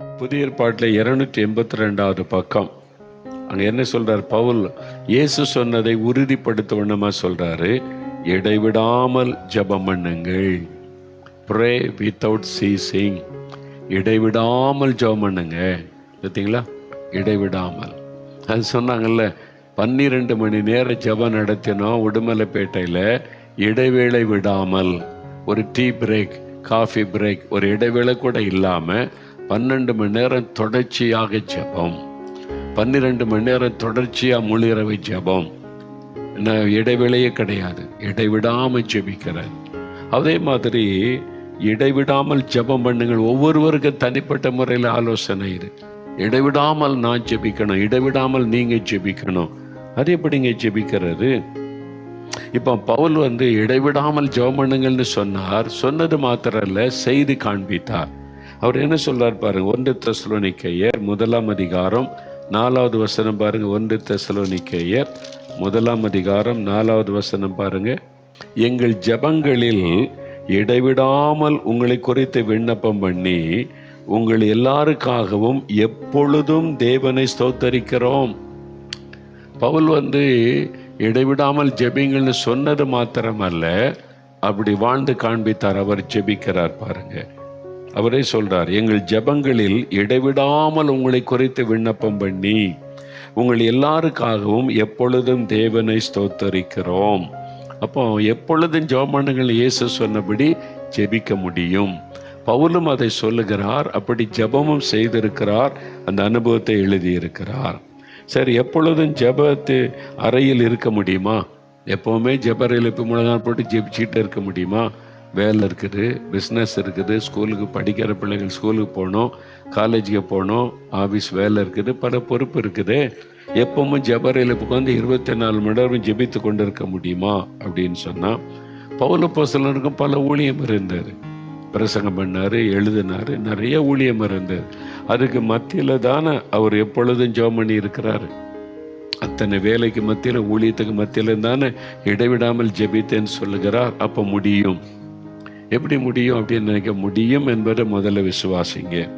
புதிய ஏற்பாட்டில் இருநூற்றி எண்பத்தி ரெண்டாவது பக்கம். அங்கே என்ன சொல்றார்? பவுல் இயேசு சொன்னதை உறுதிப்படுத்த உறுதிப்படுத்தவண்ணமா சொல்றாரு இடைவிடாமல் ஜபம் பண்ணுங்கள். ப்ரே வித்தவுட் சீசிங் இடைவிடாமல் ஜபம் பண்ணுங்க பார்த்தீங்களா? இடைவிடாமல் அது சொன்னாங்கல்ல பன்னிரெண்டு மணி நேரம் ஜபம் நடத்தினோம் உடுமலைப்பேட்டையில் இடைவேளை விடாமல். ஒரு டீ பிரேக் காஃபி பிரேக் ஒரு இடைவேளை கூட இல்லாமல் பன்னெண்டு மணி நேரம் தொடர்ச்சியாக ஜெபம். பன்னிரெண்டு மணி நேரம் தொடர்ச்சியாக முழிரவை ஜெபம். என்ன இடைவேளையே கிடையாது. இடைவிடாமல் ஜெபிக்கிறார். அதே மாதிரி இடைவிடாமல் ஜெபம் பண்ணுங்கள். ஒவ்வொருவருக்கு தனிப்பட்ட முறையில் ஆலோசனை இது. இடைவிடாமல் நான் ஜெபிக்கணும். இடைவிடாமல் நீங்கள் ஜெபிக்கணும். அது எப்படிங்க ஜெபிக்கிறது? இப்போ பவுல் வந்து இடைவிடாமல் ஜெபம் பண்ணுங்கள்னு சொன்னார். சொன்னது மாத்திரம் இல்லை செய்து காண்பித்தார். அவர் என்ன சொல்றார் பாருங்க ஒன்று தசலோனிக்கையர் முதலாம் அதிகாரம் நாலாவது வசனம் பாருங்க ஒன்று தசலோனிக்கையர் முதலாம் அதிகாரம் நாலாவது வசனம் பாருங்க. எங்கள் ஜெபங்களில் இடைவிடாமல் உங்களை குறித்து விண்ணப்பம் பண்ணி உங்கள் எல்லாருக்காகவும் எப்பொழுதும் தேவனை ஸ்தோத்தரிக்கிறோம். பவுல் வந்து இடைவிடாமல் ஜெபிங்கள்னு சொன்னது மாத்திரமல்ல அப்படி வாழ்ந்து காண்பித்தார் அவர் ஜெபிக்கிறார் பாருங்கள் அவரே சொல்றார் எங்கள் ஜெபங்களில் இடைவிடாமல் உங்களை குறித்து விண்ணப்பம் பண்ணி உங்கள் எல்லாருக்காகவும் எப்பொழுதும் தேவனை ஸ்தோத்தரிக்கிறோம். அப்போ எப்பொழுதும் ஜெபமானங்கள் இயேசு சொன்னபடி ஜெபிக்க முடியும். பவுலும் அதை சொல்லுகிறார் அப்படி ஜெபமும் செய்திருக்கிறார் அந்த அனுபவத்தை எழுதியிருக்கிறார். சரி எப்பொழுதும் ஜெபத்து அறையில் இருக்க முடியுமா? எப்போவுமே ஜெபரையில் இப்போ முழங்கால் போட்டு ஜெபிச்சுட்டு இருக்க முடியுமா? வேலை இருக்குது பிஸ்னஸ் இருக்குது ஸ்கூலுக்கு படிக்கிற பிள்ளைகள் ஸ்கூலுக்கு போகணும் காலேஜுக்கு போகணும் ஆஃபீஸ் வேலை இருக்குது பல பொறுப்பு இருக்குது. எப்பவும் ஜபரையில் உட்காந்து இருபத்தி நாலு மணி நேரம் ஜெபித்து கொண்டு இருக்க முடியுமா அப்படின்னு சொன்னால் பவுல போசலனுக்கும் பல ஊழியம் இருந்தார் பிரசங்கம் பண்ணார் எழுதினாரு நிறைய ஊழியம் இருந்தார் அதுக்கு மத்தியில் தானே அவர் எப்பொழுதும் ஜெபம் பண்ணி இருக்கிறாரு. அத்தனை வேலைக்கு மத்தியில் ஊழியத்துக்கு மத்தியில் தானே இடைவிடாமல் ஜெபித்தேன்னு சொல்லுகிறார் அப்போ முடியும். எப்படி முடியும் அப்படின்னு நினைக்க முடியும் என்பதை முதல்ல விசுவாசிங்க.